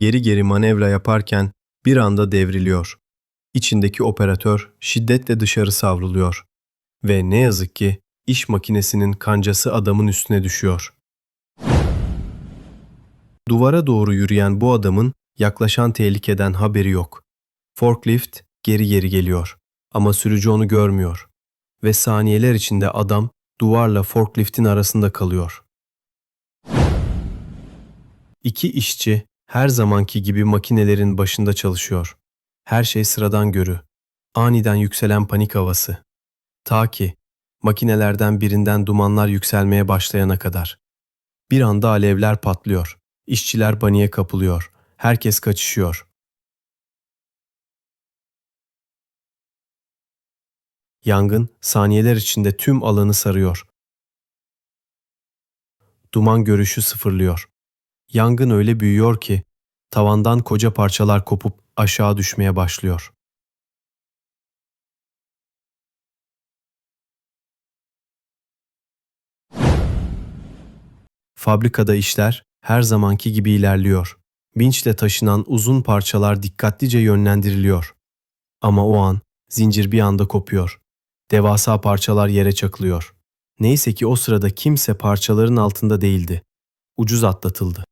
geri geri manevra yaparken bir anda devriliyor. İçindeki operatör şiddetle dışarı savruluyor. Ve ne yazık ki iş makinesinin kancası adamın üstüne düşüyor. Duvara doğru yürüyen bu adamın yaklaşan tehlikeden haberi yok. Forklift geri geri geliyor ama sürücü onu görmüyor ve saniyeler içinde adam duvarla forkliftin arasında kalıyor. İki işçi her zamanki gibi makinelerin başında çalışıyor. Her şey sıradan görü. Aniden yükselen panik havası. Ta ki makinelerden birinden dumanlar yükselmeye başlayana kadar. Bir anda alevler patlıyor. İşçiler paniğe kapılıyor. Herkes kaçışıyor. Yangın saniyeler içinde tüm alanı sarıyor. Duman görüşü sıfırlıyor. Yangın öyle büyüyor ki tavandan koca parçalar kopup aşağı düşmeye başlıyor. Fabrikada işler her zamanki gibi ilerliyor. Vinçle taşınan uzun parçalar dikkatlice yönlendiriliyor. Ama o an zincir bir anda kopuyor. Devasa parçalar yere çakılıyor. Neyse ki o sırada kimse parçaların altında değildi. Ucuz atlatıldı.